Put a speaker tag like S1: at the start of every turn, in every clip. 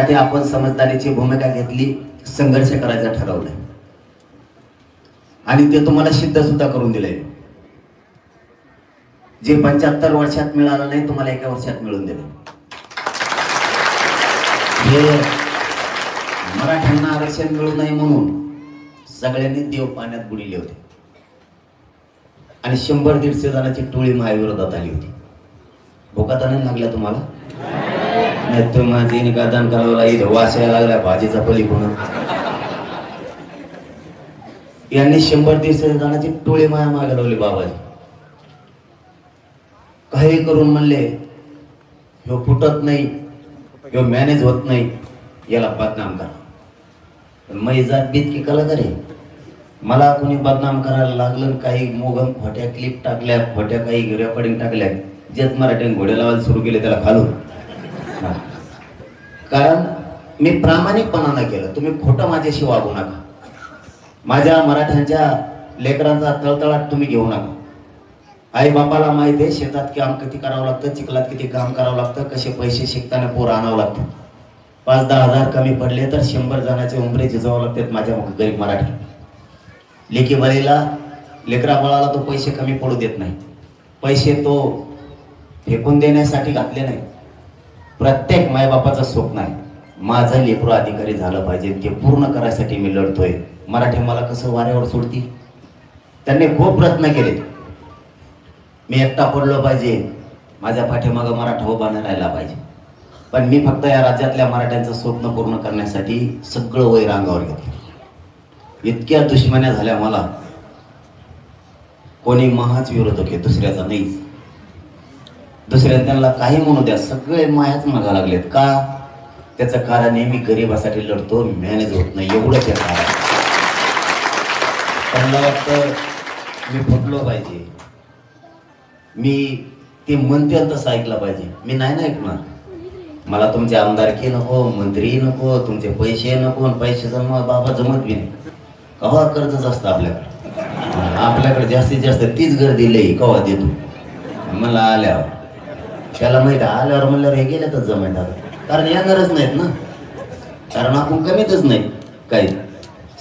S1: त्यासाठी आपण समजदारीची भूमिका घेतली संघर्ष करायचा ठरवलं आणि ते तुम्हाला सिद्ध सुद्धा करून दिलंय. जे पंच्याहत्तर वर्षात मिळालं नाही तुम्हाला एका वर्षात मिळून दिलं हे मराठ्यांना आरक्षण मिळू नये म्हणून सगळ्यांनी देव पाण्यात बुडिले होते. आणि शंभर दीडशे जणांची टोळी महाविरोधात आली होती. भोका लागल्या तुम्हाला? नाही तर माझी निकादान करावं लागेल हो, वासायला लागला भाजीचा पलीकडून यांनी शंभर दीडशे जाण्याची टोळी माया मागे लावले बाबाजी. काही करून म्हणले ह्यो फुटत नाही ह्यो मॅनेज होत नाही याला बदनाम करा. पण मै जात बीत की कला करे मला कोणी बदनाम करायला लागलं काही मोगम खोट्या क्लिप टाकल्या खोट्या काही रेकॉर्डिंग टाकल्या जेच मराठीने घोडे लावायला सुरू केले त्याला खालून. कारण मी प्रामाणिकपणानं केलं. तुम्ही खोटं माझ्याशी वागू नका. माझ्या मराठ्यांच्या लेकरांचा तळतळाट तुम्ही घेऊ नका. आई बापाला माहिती आहे शेतात काम किती करावं लागतं चिखलात किती काम करावं लागतं कसे पैसे शिकताना पोरं आणावं लागतं पाच दहा हजार कमी पडले तर शंभर जणांचे उमरे झिजावं लागतात माझ्या गरीब मराठी. लेकी बळीला लेकरा बाळाला तो पैसे कमी पडू देत नाही. पैसे तो फेकून देण्यासाठी घातले नाही प्रत्येक मायबापाचं स्वप्न आहे. माझं लेकरू अधिकारी झालं पाहिजे. ते पूर्ण करायसाठी मी लढतोय. मराठी मला कसं वाऱ्यावर सोडतील? त्यांनी खूप प्रयत्न केले. मी एकटा पडलो पाहिजे. माझ्या पाठीमागं मराठा उभा नाही राहिला पाहिजे. पण मी फक्त या राज्यातल्या मराठ्यांचं स्वप्न पूर्ण करण्यासाठी सगळं वय रांगावर घेतलं. इतक्या दुश्मन्या झाल्या मला. कोणी महाच विरोधक आहे दुसऱ्याचा नाहीच. दुसऱ्या त्यांना काही म्हणू द्या सगळे मायाच मागा लागलेत का? त्याचं कारण आहे मी गरिबासाठी लढतो मॅनेज होत नाही एवढंच आहे कारण. त्यांना वाटतं मी फुटलो पाहिजे. मी ते म्हणते तसं ऐकलं पाहिजे. मी नाही ना ऐकणार. मला तुमचे आमदारकी नको मंत्री नको तुमचे पैसे नको पैसे जमा बाबा जमत बी नाही. कवा कर्जच असतं आपल्याकडे? आपल्याकडे जास्तीत जास्त तीच गर्दी लई कवा देतो? मला आल्यावर. त्याला माहिती आहे, आल्यावर म्हणल्यावर हे गेल्यातच तर कारण येणारच नाहीत ना. कारण आपण कमीतच नाही काही.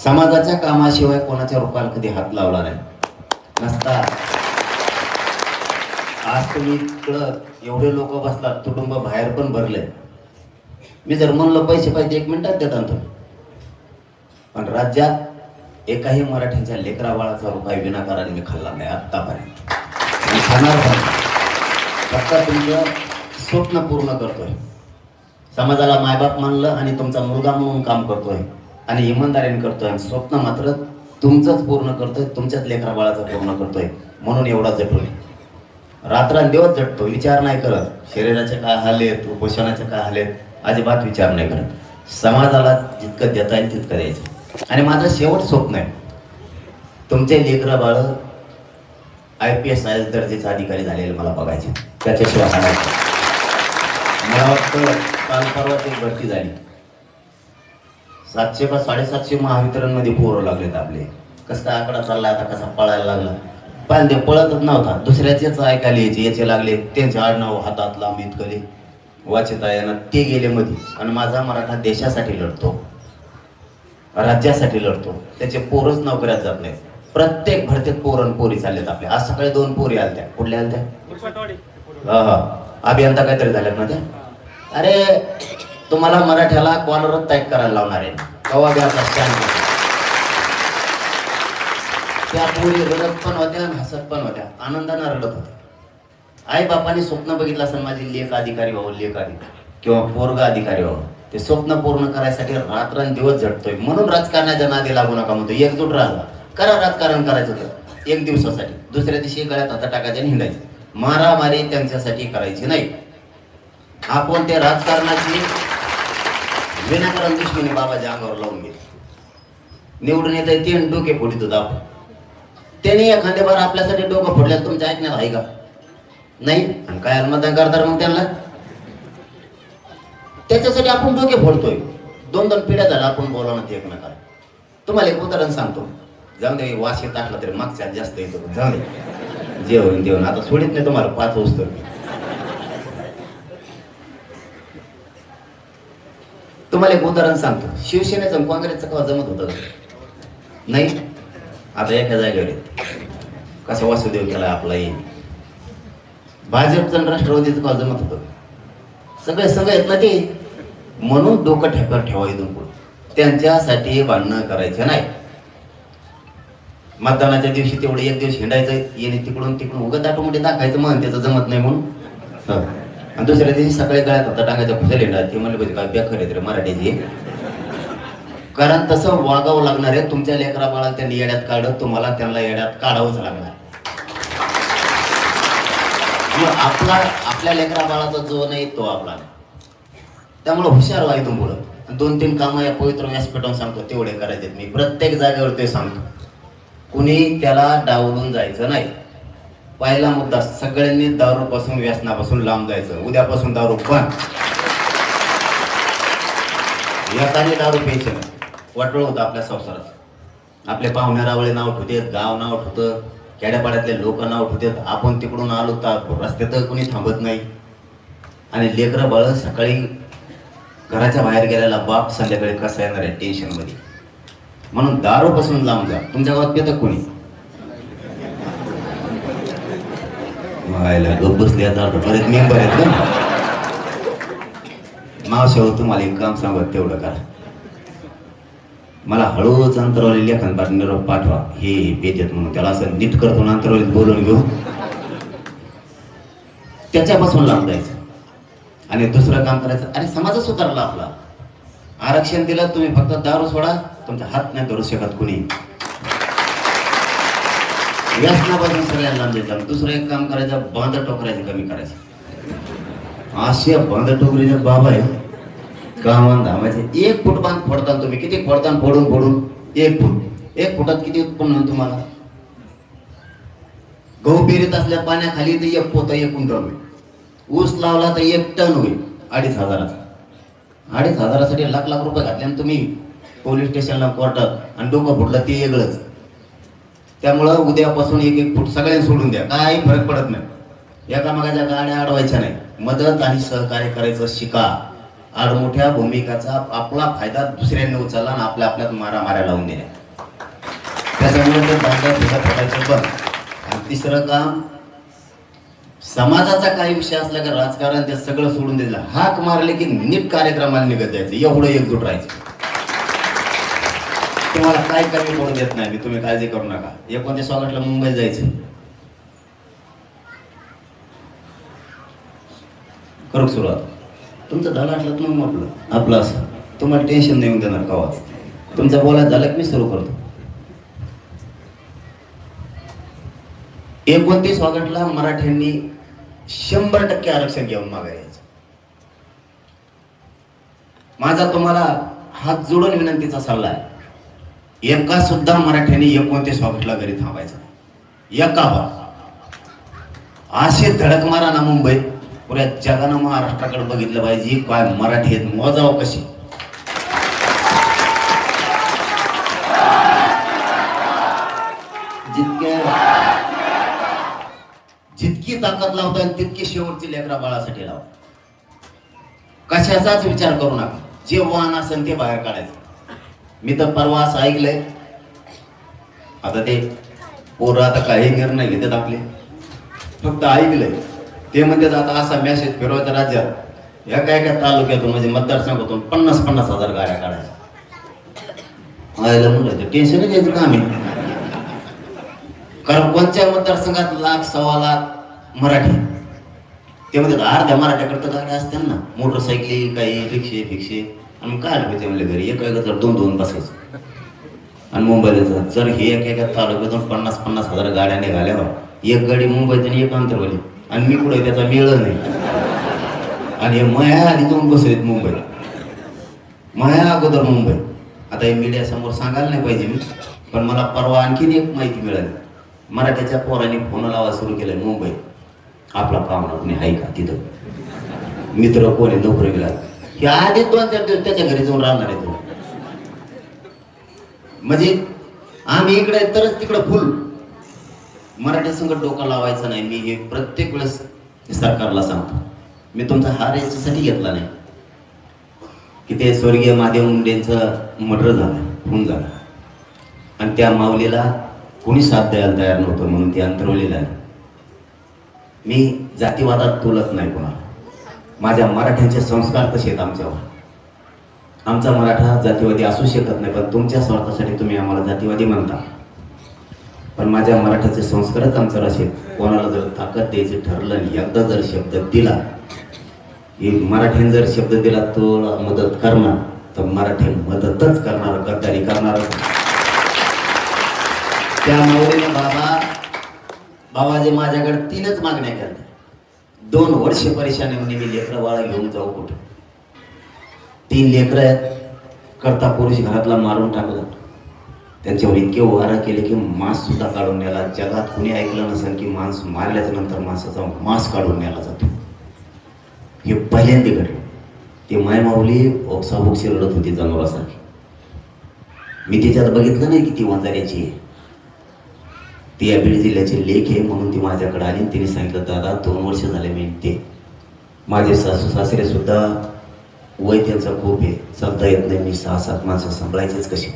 S1: समाजाच्या कामाशिवाय कोणाच्या रुपाला कधी हात लावला नाही. नसता. आज तुम्ही इकडं एवढे लोक बसलात कुटुंब बाहेर पण भरले मी जर म्हणलं पैसे पाहिजे एक मिनिटात देतात तुम्ही पण राज्यात एकाही मराठीच्या लेकरा बाळाचा रुपये विनाकाराने मी खाल्ला नाही आत्तापर्यंत. खाणार पण आता तुमचं स्वप्न पूर्ण करतोय. समाजाला मायबाप मानलं आणि तुमचा मुलगा म्हणून काम करतोय. आणि इमानदारीने करतोय. आणि स्वप्न मात्र तुमचंच पूर्ण करतोय. तुमच्याच लेकरा बाळाचं पूर्ण करतोय. म्हणून एवढा झटतोय रात्रंदिवस झटतो विचार नाही करत. शरीराचे काय हाल आहेत? उपोषणाचे काय हाल आहेत? अजिबात विचार नाही करत. समाजाला जितकं देता येईल तितकं द्यायचं. आणि माझं शेवट स्वप्न आहे. तुमचे लेकरं बाळ आय पी एस आय दर्जेचा अधिकारी झालेले मला बघायचे. त्याच्याशिवाय हाणायचं मला वाटतं काल परवा एक भरती झाली. सातशे का साडेसातशे महावितरणमध्ये पोरं लागलेत आपले. कसं काय आकडा चालला आता कसा पळायला लागला? पण ते पळतच नव्हता. दुसऱ्याचेच ऐकायला यायचे याचे लागले. त्यांचे आडनाव हातात लांब इतकले वाचता येणार ते गेले मध्ये. आणि माझा मराठा देशासाठी लढतो. राज्यासाठी लढतो. त्याचे पोरच नोकऱ्यात जात नाहीत. प्रत्येक भरतीत पोरण पोरी चाललेत आपल्या आज सकाळी दोन पोरी आलत्या. कुठल्या आलत्या? हा हा. अभियंता काहीतरी झाल्यात ना ते अरे तुम्हाला मराठ्याला कॉलरच टाईप करायला लावणार आहे. कवा स्टँड त्या पोरी रडत पण होत्या आणि हसत पण होत्या. आनंदानं रडत होत्या. आई बापाने स्वप्न बघितलं असेल माझी लेख अधिकारी व्हावं लेख अधिकारी. किंवा पोरगा अधिकारी व्हावं. ते स्वप्न पूर्ण करायसाठी रात्रंदिवस झटतोय. म्हणून राजकारणाच्या नादी लागू नका म्हणतो एकजूट राहा. करा राजकारण करायचं तर एक दिवसासाठी. दुसऱ्या दिवशी गळ्यात हातात टाकायचे आणि हिंडायचं. मारामारी त्यांच्यासाठी करायची नाही. आपण ते राजकारणाची विनाकारण दुश्मनी बाबाच्या अंगावर लावून घेतली. निवडून येत ते डोके फोडित होता आपण. त्याने एखाद्या बार आपल्यासाठी डोकं फोडल्यास तुमच्या ऐकण्यात आहे का? नाही? आणि काय मतदान करतात मग त्यांना? त्याच्यासाठी आपण डोके फोडतोय. दोन दोन पिढ्या झाल्या आपण बोलावं ते एकमेकाला तुम्हाला एक उदाहरण सांगतो. जाऊ दे वास येत टाकला तरी मागच्या जास्त येतो. जाऊ दे. जेवण जेवण आता सोडित नाही तुम्हाला पाच वस्तू. तुम्हाला एक उदाहरण सांगतो. शिवसेनेचं आणि काँग्रेसचं कवा जमत होतं? नाही? आता एका जागेवर कसा वासुदेव केला आपला येईल भाजपचं आणि राष्ट्रवादीचं कवा जमत होतं? सगळे सगळे आहेत ना ते. म्हणून डोकं ठेकर ठेवा इथून पुढे. त्यांच्यासाठी भांडणं करायचं नाही. मतदानाच्या दिवशी तेवढं एक दिवस हिंडायचं येणे तिकडून तिकडून उगत दाटोमध्ये दाखायचं मग त्याचं जमत नाही म्हणून. हं. आणि दुसऱ्या दिवशी सकाळी गळ्यात होता टाकायचा खुशाल हिंडा ते म्हणले पाहिजे काय बेखर आहेत रे मराठीची. कारण तसं वागावं लागणार आहे. तुमच्या लेकरा बाळा त्यांनी येड्यात काढत तुम्हाला त्यांना येड्यात काढावंच लागणार. मग आपला आपल्या लेकरा बाळाचा जो नाही तो आपला. त्यामुळे हुशार व्हा इथून पुढं. दोन तीन कामं या पवित्र व्यासपीठावर सांगतो तेवढे करायचे मी. प्रत्येक जागेवर ते सांगतो. कुणी त्याला डावलून जायचं नाही. पहिला मुद्दा सगळ्यांनी दारूपासून व्यसनापासून लांब जायचं. उद्यापासून दारू बंद. एकाने दारू प्यायचं. वाटळ होतं आपल्या संसारात. आपले पाहुणे रावळे नाव ठेवतात गाव नाव ठेवतं खेड्यापाड्यातले लोक नाव ठेवतात. आपण तिकडून आलो तर रस्त्यात कोणी थांबत नाही. आणि लेकरं बाळ सकाळी घराच्या बाहेर गेलेला बाप संध्याकाळी कसा येणार आहे? टेन्शनमध्ये म्हणून दारूपासून लांब जा. तुमच्या गावात पितं कोणी? मागायला गप बसले याचा अर्थ बरेच मेंबर आहेत ना. मावशेवर तुम्हाला एक काम सांगत तेवढं करा. मला हळूच अंतरवली लेखन पाठ निरोप पाठवा. हे पेजेत म्हणून त्याला असं नीट करतो ना अंतरवलीत बोलून घेऊ. त्याच्यापासून लांब जायचं. आणि दुसरं काम करायचं. अरे समाजच सुधारला आपला. आरक्षण दिलं तुम्ही फक्त दारू सोडा. तुमचा हात नाही धरू शकत कुणी. व्यसनापासून सगळ्यांना लांब द्यायचं दुसरं एक काम करायचं बांध टोकरायचं कमी करायचं. असे बांध टोकरीचे बाबा आहे कामान धामायचे एक फूट बांध फोडता तुम्ही. किती फोडता फोडून फोडून? एक फूट. एक फुटात किती उत्पन्न होईल तुम्हाला? गहू पेरीत असल्या पाण्याखाली तर एक पोत एक कुंटल होईल. ऊस लावला तर एक टन होईल. अडीच हजाराचा. अडीच हजारासाठी लाख लाख रुपये घातले आणि तुम्ही पोलीस स्टेशनला कोर्टात आणि डोकं फुटलं ते वेगळंच. त्यामुळं उद्यापासून एक एक फूट सगळ्यांनी सोडून द्या. काही फरक पडत नाही. एकामेकाच्या गाड्या अडवायच्या नाही. मदत आणि सहकार्य करायचं शिका. आडमोठ्या भूमिकाचा आपला फायदा दुसऱ्यांनी उचलला आणि आपल्या आपल्यात मारा मारा लावून दिल्या. त्याच्यामुळे ते फटायचं बंद. आणि तिसरं काम समाजाचा काही विषय असला का राजकारण ते सगळं सोडून दिलं. हाक मारले की नीट कार्यक्रमाला निघत जायचं. एवढं एकजूट राहायचं. तुम्हाला काय कमी पडू देत नाही मी तुम्ही काळजी करू नका. एकोणतीस ऑगस्टला मुंबईला जायचं. करू सुरुवात? तुमचं झालं असलं तर मग म्हटलं. आपलं असं. तुम्हाला टेन्शन नाही देणार कवाच. तुमचं बोलायचं झालं की मी सुरू करतो. एकोणतीस ऑगस्टला मराठ्यांनी शंभर टक्के आरक्षण घेऊन मागे यायचं. माझा तुम्हाला हात जोडून विनंतीचा सल्ला आहे. एका सुद्धा मराठ्याने एकोणतीस ऑगस्टला घरी थांबायचं एका बा असे धडक मारा ना मुंबई. पुऱ्या जगानं महाराष्ट्राकडे बघितलं पाहिजे काय मराठी आहेत मोजाव कशी? जितक्या जितकी ताकद लावता येईल तितकी शेवटची लेकरा बाळासाठी लावा कशाचाच विचार करू नका. जे वाहन असेल ते बाहेर काढायचं. मी तर परवा असं ऐकलंय. आता ते पोरं आता काही निर्णय घेतात आपले. फक्त ऐकलंय. ते म्हणतात आता असा मेसेज फिरवायचा राज्यात. एका एका तालुक्यातून म्हणजे मतदारसंघातून पन्नास पन्नास हजार गाड्या काढायच्या आयला म्हणलं तर टेन्शन घ्यायचं काम आहे. कारण कोणत्या मतदारसंघात लाख सव्वा लाख मराठी? ते म्हणतात अर्ध्या मराठ्याकडं गाड्या असतात ना. मोटरसायकली काही रिक्षे फिक्षे. आणि मग काय आलं ते म्हणले घरी? एक एक दोन दोन बसायचं. आणि मुंबईला जर हे एक एका तालुक्यातून पन्नास पन्नास हजार गाड्या निघाल्यावर हो. एक गाडी मुंबईत आणि एक अंतरवली आणि मी पुढे त्याचा मेळ नाही. आणि हे मया आधी जाऊन बसलेत मुंबईला. मया अगोदर मुंबई. आता हे मीडियासमोर सांगायला नाही पाहिजे मी. पण मला परवा आणखीन एक माहिती मिळाली. मराठ्याच्या पोरांनी फोन लावा सुरू केलंय मुंबई आपला पाहुणा कोणी आहे का? तिथं. मित्र कोणी नोकरी गेला हे आधी दोन चार दिवस त्याच्या घरी जाऊन राहणार आहे तो. म्हणजे आम्ही इकडे तरच तिकडं फुल. मराठी संघ डोका लावायचं नाही मी हे प्रत्येक वेळेस सरकारला सांगतो. मी तुमचा हार याच्यासाठी घेतला नाही. की ते स्वर्गीय महादेव मुंडेंचं मर्डर झालं खून झालं. आणि त्या माऊलीला कोणी साथ द्यायला तयार नव्हतं म्हणून ते अंतरवलेलं आहे. मी जातीवादात तोलत नाही कोणाला. माझ्या मराठ्यांचे संस्कार तसे आहेत आमच्यावर. आमचा मराठा जातीवादी असू शकत नाही पण तुमच्या स्वार्थासाठी तुम्ही आम्हाला जातीवादी म्हणता. पण माझ्या मराठ्याचे संस्कारच आमच्यावर असे आहेत. कोणाला जर ताकद द्यायचं ठरलं आणि एकदा जर शब्द दिला की मराठ्याने जर शब्द दिला तो मदत करणार. तर मराठी मदतच करणार गद्दारी करणार. त्या माऊलीनं बाबा बाबाजी माझ्याकडे तीनच मागण्या केल्या. दोन वर्ष परेशानी म्हणे मी लेकरं बाळा घेऊन जाऊ कुठं? तीन लेकरं आहेत. करता पुरुष घरातला मारून टाकला. त्यांच्यावर इतके वारा केले की मांस सुद्धा काढून नेला जगात कुणी ऐकलं नसेल की मांस मारल्याच्या नंतर माणसाचा मांस काढून नेला जातो. हे पहिल्यांदा घडलं. ते मायमाऊली ओक्साबोक्सी रडत होती जनावरासारखी. मी तिच्यात बघितलं नाही की ती वंजाऱ्याची आहे. ती या बीड जिल्ह्याची लेख आहे म्हणून ती माझ्याकडे आली. आणि तिने सांगितलं दादा दोन वर्ष झाले मी ते माझे सासू सासरे सुद्धा वय त्यांचं खूप आहे. चालता येत नाही मी सहा सात माणसं सांभाळायचेच कशी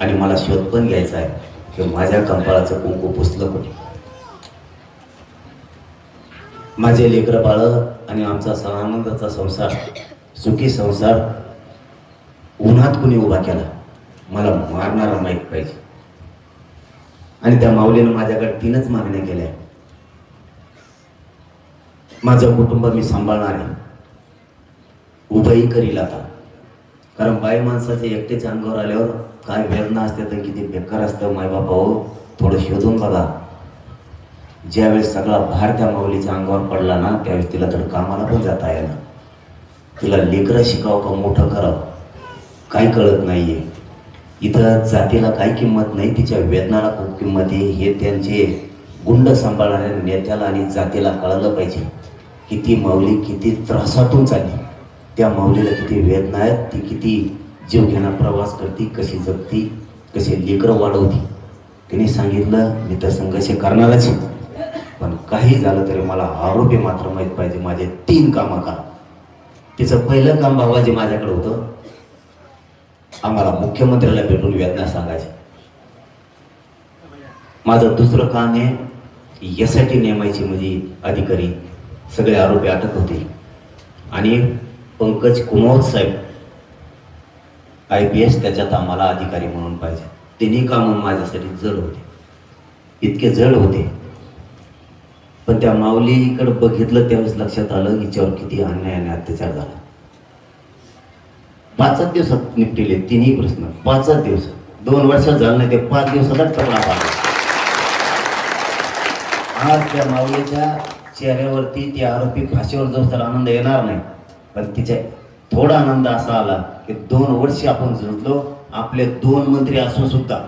S1: आणि मला शोध पण घ्यायचा आहे. की माझ्या कंपाळाचं कुंकू पुसलं कोणी माझे लेकरं बाळ आणि आमचा स- आनंदाचा संसार सुखी संसार उन्हात कुणी उभा केला? मला मारणारा माहीत पाहिजे. आणि त्या माऊलीनं माझ्याकडे तीनच मागण्या केल्या. माझं कुटुंब मी सांभाळणार आहे. उभंही करील आता. कारण बाई माणसाचे एकटेच अंगावर आल्यावर काय वेदना असते तर किती बेकार असतं मायबापा हो थोडं शोधून बघा. ज्यावेळेस सगळा भार त्या माऊलीच्या अंगावर पडला ना त्यावेळेस तिला तर कामाला पण जाता येणार तिला लेकरं शिकावं का मोठं करावं? काही कळत नाहीये. इथं जातीला काही किंमत नाही तिच्या वेदनाला खूप हे त्यांचे गुंड सांभाळणाऱ्या नेत्याला आणि जातीला कळलं पाहिजे की ती माऊली किती त्रासातून चालली. त्या माऊलीला किती वेदना आहेत ती किती जीवघेणा प्रवास करते कशी जगती कशी लेकरं वाढवती. तिने सांगितलं मी तर संघर्ष करणारच पण काही झालं तरी मला आरोग्य मात्र माहीत पाहिजे. माझे तीन कामं करा. तिचं पहिलं काम बाबाजी माझ्याकडे होतं. आम्हाला मुख्यमंत्र्याला भेटून वेदना सांगायची. माझं दुसरं काम आहे यासाठी नेमायची म्हणजे अधिकारी सगळे आरोपी अटक होतील. आणि पंकज कुमोद साहेब आय पी एस त्याच्यात आम्हाला अधिकारी म्हणून पाहिजे. तिन्ही कामं माझ्यासाठी जड होते. इतके जड होते. पण त्या माऊलीकडे बघितलं त्यावेळेस लक्षात आलं हिच्यावर किती अन्याय आणि अत्याचार झाला. पाचच दिवसात निपटिले तिन्ही प्रश्न. पाचच दिवस. दोन वर्षात झालं नाही ते पाच दिवसातच टपला आज त्या माऊलीच्या चेहऱ्यावरती ती आरोपी फाशीवर जो तर आनंद येणार नाही. पण तिच्या थोडा आनंद असा आला की दोन वर्ष आपण झुंजलो आपले दोन मंत्री असून सुद्धा.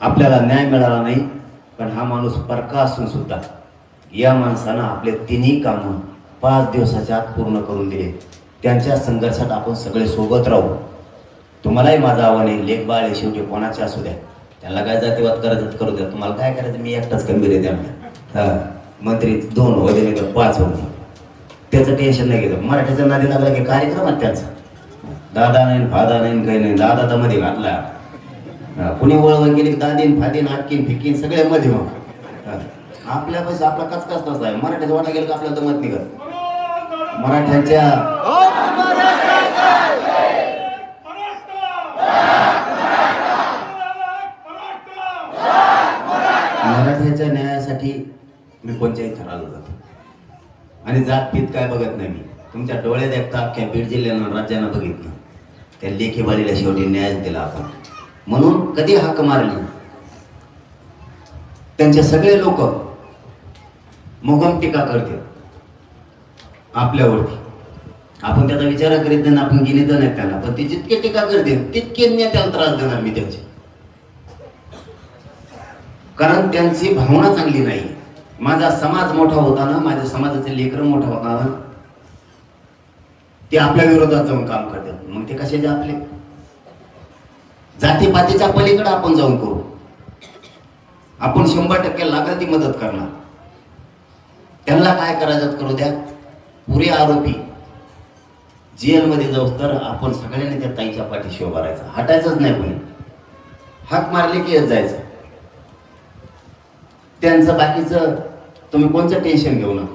S1: आपल्याला न्याय मिळाला नाही पण हा माणूस परका असून सुद्धा. या माणसानं आपले तिन्ही कामं पाच दिवसाच्या आत पूर्ण करून दिले. त्यांच्या संघर्षात आपण सगळे सोबत राहू. तुम्हालाही माझं आव्हान आहे लेख बाळ आहे शेवटी कोणाचे असू द्या. त्यांना काय जातीवाद करायचं करू द्या. तुम्हाला काय करायचं? मी एकटाच गंभीर आहे त्यामुळे. हा. मंत्री दोन होते नाही तर पाच होते त्याचं टेन्शन नाही घेतं. मराठीचा नादी लागला की कार्यक्रम आहे त्यांचा. दादा नाही फादा नाही काही नाही. दादा तर मध्ये घातला. कुणी वळवण गेली की दादीन फादीन हाटकीन फिकीन सगळे मध्ये मग आपल्या पैसे आपला कचकाच तसा आहे. मराठीचं वाटा गेलं का आपल्याला तर मत निघत. मराठ्यांच्या मी कोणत्याही थराला जातो. आणि जातपीत काय बघत नाही मी. तुमच्या डोळ्यात एकटा अख्ख्या बीड जिल्ह्यानं राज्यानं बघितलं. त्या लेखीबाळीला शेवटी न्याय दिला आपण. म्हणून कधी हाक मारली? त्यांचे सगळे लोक मुगम टीका करते आपल्यावरती. आपण त्याचा विचार करीत नाही आपण गेले तर नाही त्यांना. पण ते जितके टीका करते तितके नेत्याला त्याला त्रास देणार मी त्यांचे. कारण त्यांची भावना चांगली नाही. माझा समाज मोठा होता ना माझ्या समाजाचे लेकर मोठा होता ना ते आपल्या विरोधात जाऊन काम करतात. मग ते कशाचे आपले? जातीपातीच्या पलीकडे आपण जाऊन करू. आपण शंभर टक्के लागेल ती मदत करणार. त्यांना काय करायचं करू द्या? पुरे आरोपी जेलमध्ये जाऊस तर आपण सगळ्यांनी त्या ताईच्या पाठीशी उभारायचा हटायचंच नाही कोणी. हाक मारले की येत जायचं. त्यांचं बाकीचं तुम्ही कोणतं टेन्शन घेऊ नका.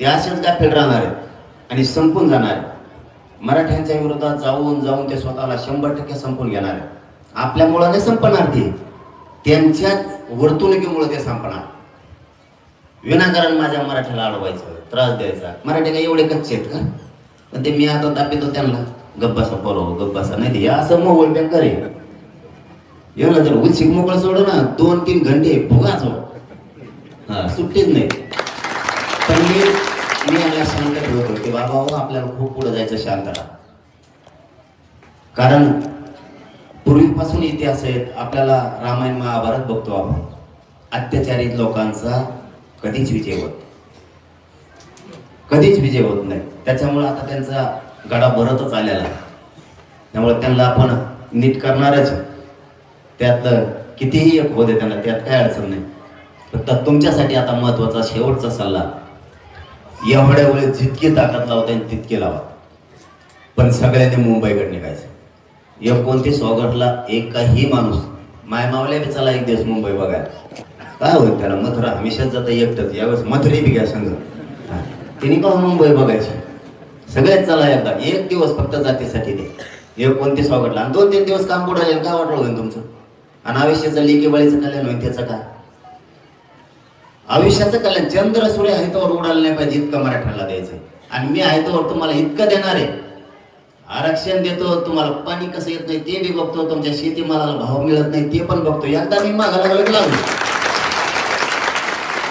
S1: ते असेच गाफील राहणार आहेत आणि संपून जाणार आहेत. मराठ्यांच्या विरोधात जाऊन जाऊन ते स्वतःला शंभर टक्के संपून घेणार आहेत. आपल्यामुळं नाही संपणार ते. त्यांच्याच वर्तणुकीमुळे ते संपणार. विनाकारण माझ्या मराठ्याला अडवायचं त्रास द्यायचा. मराठी काही एवढे कच्चे आहेत का? पण ते मी आता दापितो त्यांना. गब्बासा बरोबर गब्बासा नाही ते असं मोबाईल बँक करेल एवढा जर उलसिक मोकळं सोडं ना दोन तीन घंटे फुगाच हा सुट्टीच नाही. पण मी मी याला शांत ठेवत की बाबा हो आपल्याला खूप पुढे जायचं शांतता. कारण पूर्वीपासून इतिहास आहेत आपल्याला रामायण महाभारत बघतो आपण. अत्याचारित लोकांचा कधीच विजय होत कधीच विजय होत नाही. त्याच्यामुळे आता त्यांचा गडा भरतच आलेला आहे. त्यामुळे त्यांना आपण नीट करणारच त्यात कितीही एक होते त्यांना त्यात काय अडचण नाही. फक्त तुमच्यासाठी आता महत्त्वाचा शेवटचा सल्ला. एवढ्या वेळेस जितकी ताकद लावता येईल तितकी लावा. पण सगळ्यांनी मुंबईकडे निघायचं. एकोणतीस ऑगस्टला एकही माणूस मायमावल्या बी चला एक दिवस मुंबई बघायला. काय होईल त्याला? मथुरा हमेशाच जातं एकटंच. यावेळेस मथुरी बी घ्या संघ तिने का मुंबई बघायची? सगळ्यात चला एकदा. एक दिवस फक्त जातीसाठी दे. एकोणतीस ऑगस्टला आणि दोन तीन दिवस काम बुडाले काय वाटलं होईल तुमचं? आणि आयुष्याचं लेकी बळीचं कल्याण होईल त्याचं काय? आयुष्याचं कल्याण. चंद्र सूर्य आहे तोवर उडालं नाही पाहिजे इतकं मराठ्याला द्यायचं आणि मी आहे तोवर तुम्हाला इतकं देणार आहे. आरक्षण देतो तुम्हाला पाणी कसं येत नाही ते बी बघतो तुमच्या शेतीमालाला भाव मिळत नाही ते पण बघतो. एकदा मी मागायला लागलो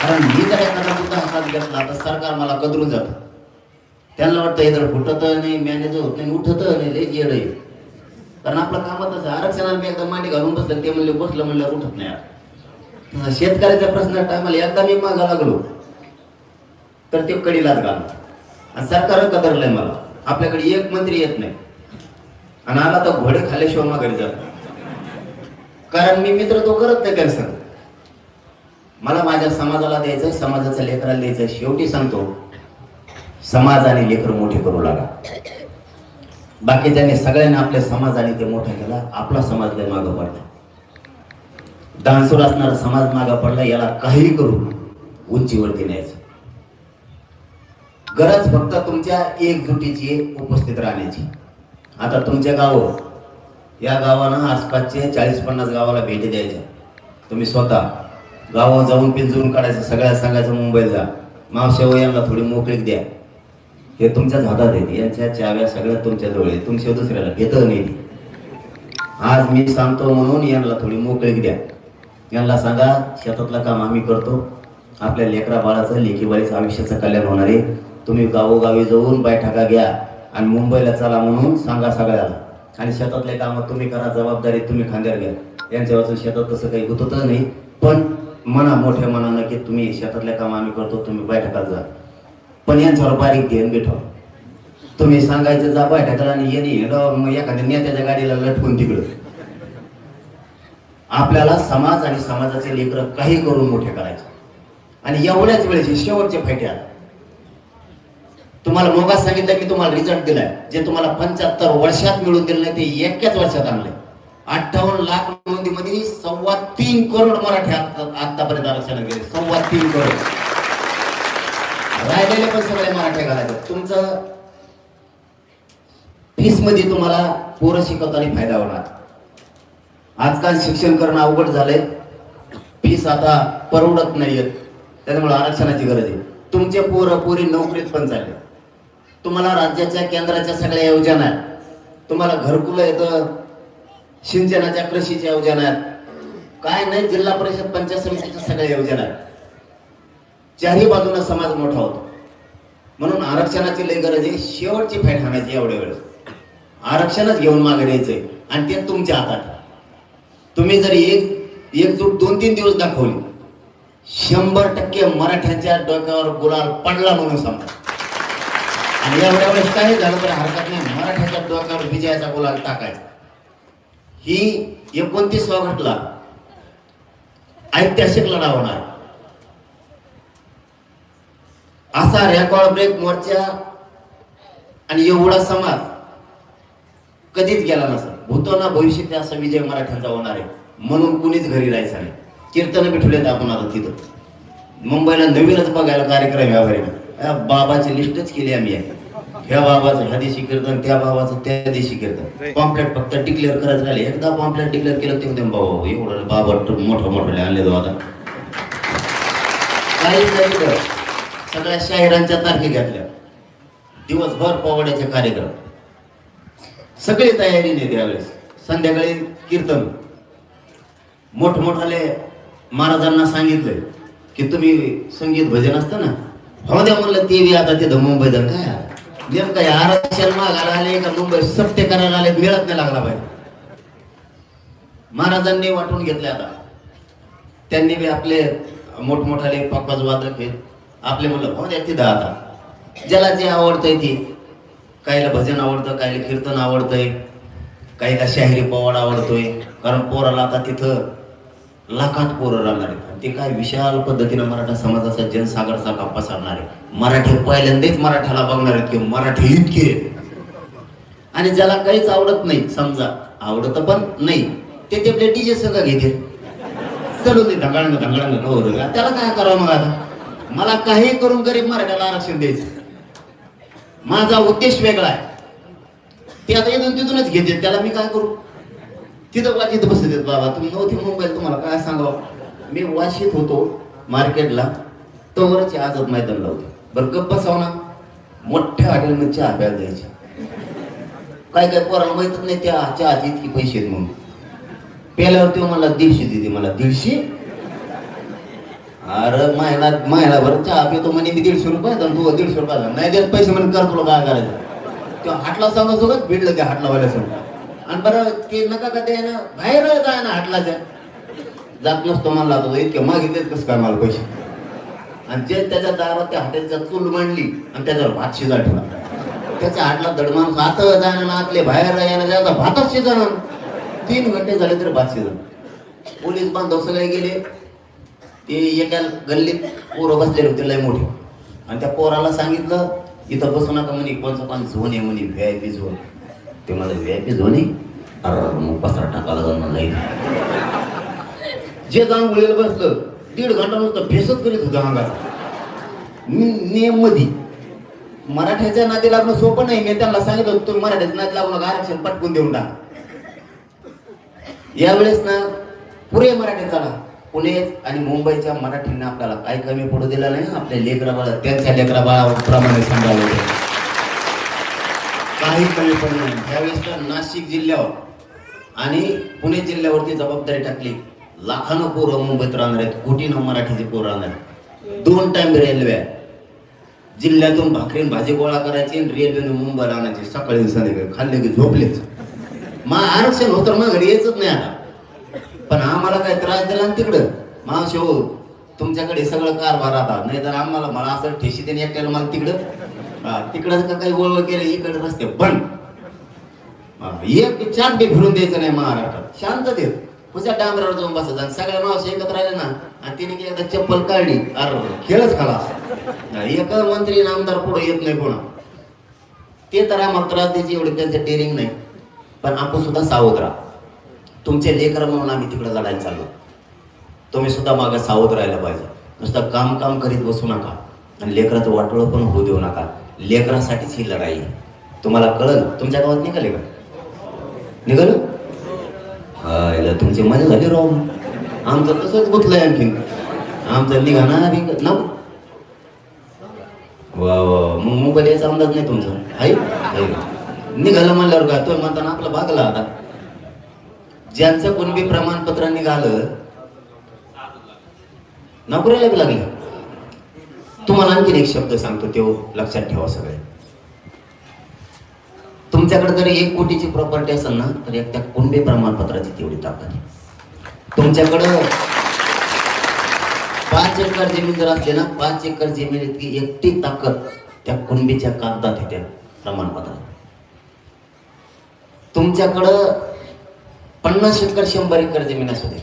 S1: कारण मी तर एखादा मुद्दा हातात घेतला तर सरकार मला कदरून जात. त्यांना वाटतं इथं फुटत नाही मॅनेज होत नाही उठत नाही लय येड कारण आपलं कामच आहे. आरक्षणाला मी एकदा मांडी घालून बसलं ते म्हणले बसलं म्हणलं उठत नाही तसं शेतकऱ्याच्या प्रश्न टायमाला एकदा मी मागा लागलो. तर ते कडीलाच घालणार आणि सरकार कदरलंय मला. आपल्याकडे एक मंत्री येत नाही. आणि आला तर घोडे खाल्याशिवाय माघारी जात कारण मी मित्र तो करत नाही त्यांचं. मला माझ्या समाजाला द्यायचं समाजाच्या लेकराला द्यायचं शेवटी सांगतो समाज आणि लेकर मोठे करू लागा बाकीच्यांनी सगळ्यांना आपल्या समाजाने ते मोठा केला आपला समाज लय मागं पडला. दानसूर असणारा समाज मागा पडला याला काही करू उंचीवरती न्यायचं. गरज फक्त तुमच्या एकजुटीची उपस्थित राहण्याची. आता तुमच्या गावं या गावानं आसपासचे चाळीस पन्नास गावाला भेटी द्यायच्या. तुम्ही स्वतः गावावर जाऊन पिंजून काढायचं सगळ्या सांगायचं मुंबईला जा. मावशेव यांना थोडी मोकळीक द्या. हे तुमच्याच हातात येते. यांच्या चाव्या सगळ्या तुमच्या जवळ आहेत तुमच्या दुसऱ्याला घेतं नाही. आज मी सांगतो म्हणून यांना थोडी मोकळीक द्या. यांना सांगा शेतातलं काम आम्ही करतो. आपल्या लेकरा बाळाचं लेखीबाळीचं आयुष्याचं कल्याण होणार आहे. तुम्ही गावोगावी जाऊन बैठका घ्या आणि मुंबईला चला म्हणून सांगा सगळ्याला. आणि शेतातले कामं तुम्ही करा जबाबदारी तुम्ही खांद्यावर घ्या. यांच्या वाचून शेतात तसं काही होत होतं नाही. पण म्हणा मोठ्या मनानं की तुम्ही शेतातले काम आम्ही करतो तुम्ही बैठकात जा. पण यांच्यावर बारीक ध्यान ठेवा तुम्ही सांगायचं जा बैठकाला आणि येणे येणं मग एखाद्या नेत्याच्या गाडीला लटकून तिकडं. आपल्याला समाज आणि समाजाचे लेकर काही करून मोठे करायचे. आणि एवढ्याच वेळेचे शेवटचे फायटे तुम्हाला मोगा सांगितलं की तुम्हाला रिझल्ट दिलाय. जे तुम्हाला पंच्याहत्तर वर्षात मिळून दिलं नाही ते एकाच वर्षात आणलंय. अठ्ठावन्न लाख नोंदीमध्ये सव्वा तीन करोड मराठी आता- आतापर्यंत आरक्षण गेले. सव्वा तीन करोड. राहिलेले पण सगळे मराठे घालायचे. तुमचं फीसमध्ये तुम्हाला पोरं शिकवताना फायदा होणार. आजकाल शिक्षण करणं अवघड झालंय. फीस आता परवडत नाहीयेत. त्याच्यामुळे आरक्षणाची गरज आहे. तुमचे पोरं पोरी नोकरीत पण चालले. तुम्हाला राज्याच्या केंद्राच्या सगळ्या योजना आहेत. तुम्हाला घरकुलं येतं. सिंचनाच्या कृषीच्या योजना आहेत. काय नाही जिल्हा परिषद पंचायत समितीच्या सगळ्या योजना आहेत. चारही बाजूला समाज मोठा होतो. म्हणून आरक्षणाची लय गरज आहे. शेवटची फॅट हाणायची एवढ्या वेळेस. आरक्षणच घेऊन मागे द्यायचंय आणि ते तुमच्या हातात. तुम्ही जर एक एकजूट दोन तीन दिवस दाखवली. शंभर टक्के मराठ्यांच्या डोक्यावर गुलाल पडला म्हणून समजा. आणि एवढ्या वेळेस काही झालं तर हरकत नाही. मराठ्याच्या डोक्यावर विजयाचा गुलाल टाकायचा. ही एकोणतीस ऑगस्टला ऐतिहासिक लढा होणार. असा रेकॉर्ड ब्रेक मोर्चा आणि एवढा समाज कधीच गेला नसत भूतो ना भविष्यात असा विजय मराठ्यांचा होणार आहे. म्हणून कुणीच घरी राहायचं नाही. कीर्तन बिठवलेत आपण आता तिथं. मुंबईला नवीनच बघायला कार्यक्रम या बाबाची लिस्टच केली आम्ही. आहे. ह्या बाबाचं ह्या दिवशी कीर्तन त्या बाबाचं त्या दिवशी कीर्तन. पॉम्पलेट फक्त डिक्लेअर करायचं राहिले. एकदा पॉम्पलेट डिक्लेअर केलं ते म्हणते, बाबा एवढं बाबा मोठं मोठं आणले तो आता. काही नाही सगळ्या शाहिरांच्या तारखे घेतल्या. दिवसभर पोवाड्याचे कार्यक्रम. सगळी तयारीने त्यावेळेस संध्याकाळी कीर्तन. मोठमोठाले महाराजांना सांगितलंय की तुम्ही संगीत भजन असतं ना हो द्या म्हणलं ते बी आता तिथं मुंबईत काय? नेमकं आरक्षण मागायला आले का मुंबई सत्य करायला आले मिळत नाही लागला पाहिजे महाराजांनी वाटून घेतले आता. त्यांनी बी आपले मोठमोठाले पक्वाज वादक आहेत. आपले मुलं भाऊ द्या तिथं आता. ज्याला जे आवडतंय ते. काहीला भजन आवडतं काहीला कीर्तन आवडतंय. काहीला शाहिरी पवाड आवडतोय. कारण पोराला आता तिथं लाखात पोरं राहणार आहेत. ते काय विशाल पद्धतीनं मराठा समाजाचा जनसागरचा का पसरणार आहे मराठी पहिल्यांदाच मराठ्याला बघणार आहेत की मराठी इतके आणि ज्याला काहीच आवडत नाही समजा आवडत पण नाही ते ते आपले डीजे सगळं घेते चलून ते ढगाळंग ढगाळंग कवर त्याला काय करावं मग आता? मला काही करून गरीब मराठ्याला आरक्षण द्यायचं. माझा उद्देश वेगळा आहे. ते आता येऊन तिथूनच घेते त्याला मी काय करू? तिथं वाचित बसत आहेत बाबा तुम्ही नव्हते मोबाईल तुम्हाला काय सांगावं? मी वाशीत होतो मार्केटला तोवरच आजच मैदान लावतो बरं गप्प बसाव ना. मोठ्या हॉटेलमध्ये चहा प्यायला द्यायची. काय काय पोराला माहितच नाही त्या चहाचे इतकी पैसे आहेत म्हणून. प्यायल्यावर तो मला दीडशे देते मला दीडशे? अरे महिना महिनाभर चहा पितो म्हणे मी दीडशे रुपये आणि तू दीडशे रुपये नाही देत पैसे म्हणे कर तुला काय करायचं. तो हाटला सांगा सोबत भिडलं त्या हाटला वाल्यासोबत आणि बरं ते नका का ते ना बाहेर जाय ना हाटलाच्या. जात नसतो म्हणला तो इतके मागितलेच कसं काय मला पैसे? आणि जे त्याच्या दारात त्या हाटेलचा चूल मांडली आणि त्याच्यावर भात शिजा ठेवला. त्याच्या हाटला दड माणूस आत जाणं ना आतले बाहेर जाणं त्याचा भातच शिजणं तीन घंटे झाले तरी भात शिजणं पोलीस बांधव सगळे गेले. ते एका गल्लीत पोरं बसलेले होते लय मोठे. आणि त्या पोराला सांगितलं इथं बसू नका म्हणे कोणचं पण झोन आहे म्हणे व्ही आय पी झोन. ते मला व्ही आय पी झोन आहे? अरे मग पसरा टाकायला जाऊन म्हणला जे जाऊन गुळीला बसलं दीड घंटा नुसतं फेसच करीत होतं अंगात. नियममध्ये मराठ्याच्या नादी लागणं सोपं नाही मी त्यांना सांगितलं तुम्ही मराठ्याच्या नादी लागू नका आरक्षण पटकून देऊन टाका. यावेळेस ना पुरे मराठी चाला पुणे आणि मुंबईच्या मराठींना आपल्याला काही कमी पडू दिला नाही. आपल्या लेकरा बाळा त्यांच्या लेकरा बाळाप्रमाणे सांभाळलं काही कमी पडलं नाही त्यावेळेस तर नाशिक जिल्ह्यावर आणि पुणे जिल्ह्यावरती जबाबदारी टाकली. लाखानं पोरं मुंबईत राहणार आहेत. कोटीनं मराठीचे पोरं राहणार आहेत. दोन टाइम रेल्वे आहे. जिल्ह्यातून भाकरीन भाजी गोळा करायची आणि रेल्वेने मुंबईला आणायची. सकाळी संध्याकाळी. खाल्ले की झोपलेच. मग आरक्षण होतं मग घरी यायचंच नाही आता. पण आम्हाला काय त्रास दिला ना तिकडं? मावशी हो तुमच्याकडे सगळं कारभार आता नाही तर आम्हाला मला असं ठेशी देणे एकट्याला मला तिकडं? हा, तिकडं का काही वळवळ केलं? इकडे रस्ते पण एक चार बी फिरून द्यायचं नाही महाराष्ट्रात. शांत देत तुझ्या डांबरावर जाऊन बसायचं. आणि सगळ्या मावशी एकत्र राहिले ना आणि तिने की एकदा चप्पल काढली. अरे खेळच खाला. एक मंत्री आमदार पुढे येत नाही कोणा. ते तर आम्हाला त्रास द्यायची एवढी त्यांचं टेरिंग नाही. पण आपण सुद्धा सावध राहा. तुमचे लेकर म्हणून आम्ही तिकडे लढायला चाललो. तुम्ही सुद्धा मागे सावध राहायला पाहिजे. नुसतं काम काम करीत बसू नका. आणि लेकराचं वाटोळं पण होऊ देऊ नका. लेकरासाठीच ही लढाई तुम्हाला कळल? तुमच्या गावात निघाले का? निघाल? हा तुमची मजा झाली राव. आमचं तसंच गुतलंय आणखीन आमचं निघाणार ना वा वा मग मोबाईल याचा अंदाज नाही तुमचा. आहे आहे. निघालं म्हणल्यावर का तो म्हणताना आपला भागला आता. ज्यांचं कुणबी प्रमाणपत्र निघालं नोकरीला लागली. तुम्हाला आणखीन एक शब्द सांगतो तो लक्षात ठेवा सगळे. तुमच्याकडे जर एक कोटीची प्रॉपर्टी असेल ना तर एक त्या कुणबी प्रमाणपत्राची तेवढी ताकद आहे? तुमच्याकडं पाच एकर जमीन जर असली ना पाच एकर जमीन इतकी एकटी ताकद त्या कुणबीच्या कागदात येते प्रमाणपत्रात. तुमच्याकडं पन्नास एकर शंभर एकर जमीन असू दे.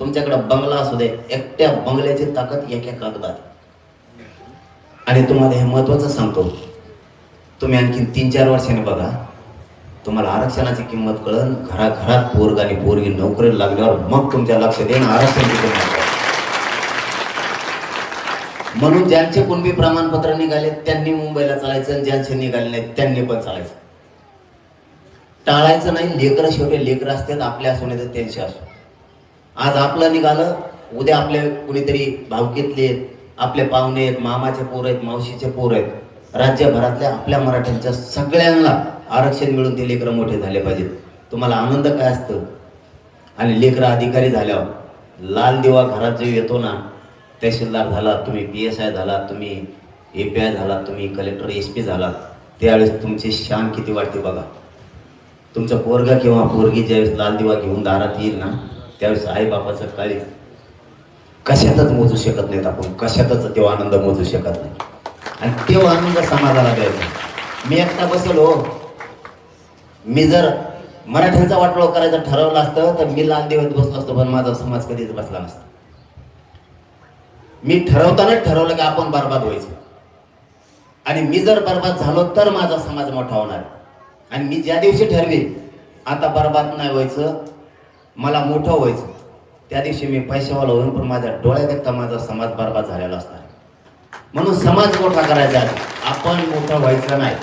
S1: तुमच्याकडं बंगला असू दे एकट्या बंगल्याची ताकद एका कागदात. आणि तुम्हाला हे महत्वाचं सांगतो. तुम्ही आणखी तीन चार वर्षाने बघा. तुम्हाला आरक्षणाची किंमत कळन घराघरात पोरग आणि पोरगी नोकरीला लागल्यावर मग तुमच्या लक्ष देणं आरक्षणाची किंमत म्हणून ज्यांचे कुणबी प्रमाणपत्र निघाले त्यांनी मुंबईला चालायचं आणि ज्यांचे निघाले नाहीत त्यांनी पण चालायचं. टाळायचं नाही. लेकरं शेवटी लेकरं असतात आपल्या असू नाही तर त्यांचे असो. आज आपलं निघालं उद्या आपल्या कुणीतरी भावकीतले आहेत आपले पाहुणे आहेत मामाचे पोर आहेत मावशीचे पोर आहेत. राज्यभरातल्या आपल्या मराठ्यांच्या सगळ्यांना आरक्षण मिळून ते लेकरं मोठे झाले पाहिजेत. तुम्हाला आनंद काय असतं? आणि लेकरं अधिकारी झाल्यावर लाल दिवा घरात जो येतो ना तहसीलदार झाला तुम्ही पी एस आय झाला तुम्ही ए पी आय झाला तुम्ही कलेक्टर एस पी झाला त्यावेळेस तुमची शान किती वाटते बघा. तुमचा पोरगा किंवा पोरगी ज्यावेळेस लाल दिवा घेऊन दारात येईल ना त्यावेळेस आई बापाचं काळी कशातच मोजू शकत नाहीत आपण. कशातच तो आनंद मोजू शकत नाही. आणि तो आनंद समाजाला द्यायचा. मी एकटा बसलो. मी जर मराठ्यांचा वाटलो करायचं ठरवलं असतं तर मी लाल दिवस बसलो असतो पण माझा समाज कधीच बसला नसतो. मी ठरवतानाच ठरवलं की आपण बरबाद व्हायचं. आणि मी जर बरबाद झालो तर माझा समाज मोठा होणार आणि मी ज्या दिवशी ठरवेन आता बरबाद नाही व्हायचं मला मोठं व्हायचं त्या दिवशी मी पैशावाला होऊन पण माझ्या डोळ्यात माझा समाज बरबाद झालेला असणार. म्हणून समाज मोठा करायचा आपण मोठं व्हायचं नाही.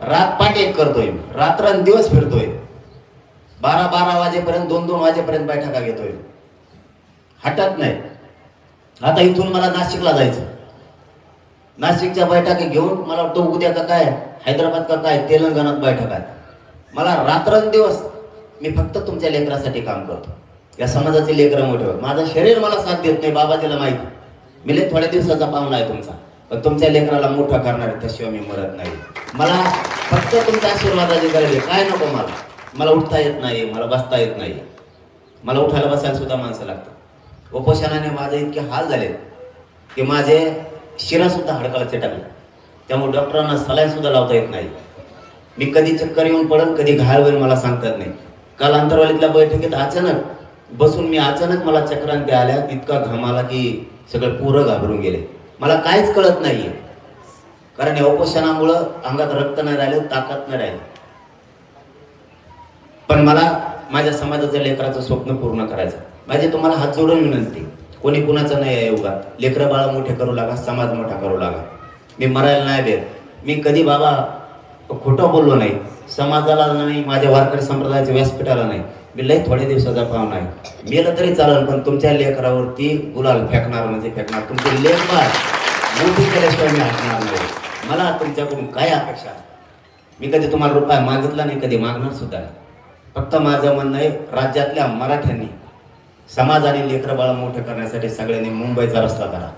S1: रात पाठ एक करतोय रात्रंदिवस फिरतोय. बारा बारा वाजेपर्यंत दोन दोन वाजेपर्यंत बैठका घेतोय. हटत नाही. आता इथून मला नाशिकला जायचं. नाशिकच्या बैठकी घेऊन मला वाटतं उद्या का काय? हैदराबाद करता आहे तेलंगणात बैठक आहेत मला रात्रंदिवस मी फक्त तुमच्या लेकरासाठी काम करतो. या समाजाचे लेकरं मोठे होत. माझं शरीर मला साथ देत नाही बाबाजीला माहिती मी लय थोड्या दिवसाचा पाहुणा आहे तुमचा. पण तुमच्या लेकराला मोठा करणार आहे, त्याशिवाय मी मरत नाही. मला फक्त तुमच्या आशीर्वादाची गरज आहे. काय नको मला? मला उठता येत नाही मला बसता येत नाही. मला उठायला बसायला सुद्धा माणसं लागतात. उपोषणाने माझे इतके हाल झाले की माझे शिरासुद्धा हडकाला चिटकले त्यामुळे डॉक्टरांना सलाईन सुद्धा लावता येत नाही. मी कधी चक्कर येऊन पडन कधी घायल होईल मला सांगतात नाही. काल अंतरवालीतल्या बैठकीत अचानक बसून मी अचानक मला चक्रांती आल्या इतका घाम आला की सगळं पोरं घाबरून गेले. मला काहीच कळत नाहीये. कारण या उपोषणामुळं अंगात रक्त नाही राहिलं ताकद नाही राहिली. पण मला माझ्या समाजाचं लेकराचं स्वप्न पूर्ण करायचं. माझी तुम्हाला हात जोडून विनंती कोणी कुणाचं नाही आहे योगा. लेकरं बाळा मोठे करू लागा समाज मोठा करू लागा. मी मरायला नाही देत. मी कधी बाबा खोटं बोललो नाही. समाजाला नाही माझ्या वारकरी संप्रदायाच्या व्यासपीठाला नाही. मी लय थोड्या दिवसाचा पाहुणा आहे. मेलं तरी चालेल पण तुमच्या लेकरावरती गुलाल फेकणार म्हणजे फेकणार. तुमचे लेख मोठी केल्याशिवाय मी हटणार नाही. मला तुमच्याकडून काय अपेक्षा? मी कधी तुम्हाला रुपया मागितला नाही कधी मागणार सुद्धा फक्त माझं म्हणणं आहे राज्यातल्या मराठ्यांनी समाज आणि लेकरं बाळा मोठं करण्यासाठी सगळ्यांनी मुंबईचा रस्ता धरा.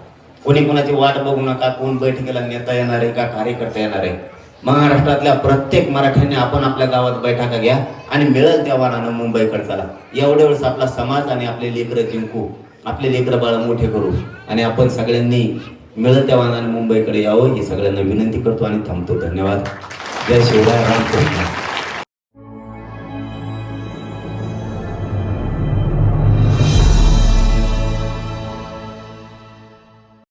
S1: कोणी कोणाची वाट बघू नका कोण बैठकीला नेता येणार आहे का कार्यकर्ता येणार आहे? महाराष्ट्रातल्या प्रत्येक मराठ्यांनी आपण आपल्या गावात बैठका घ्या आणि मिळेल त्या वानानं मुंबईकडे चला एवढ्या वेळेस आपला समाज आणि आपले लेकरं जिंकू आपले लेकरं बाळ मोठे करू आणि आपण सगळ्यांनी मिळेल त्या वाहनानं मुंबईकडे यावं ही सगळ्यांना विनंती करतो आणि थांबतो. धन्यवाद. जय शिवराय रामकृष्ण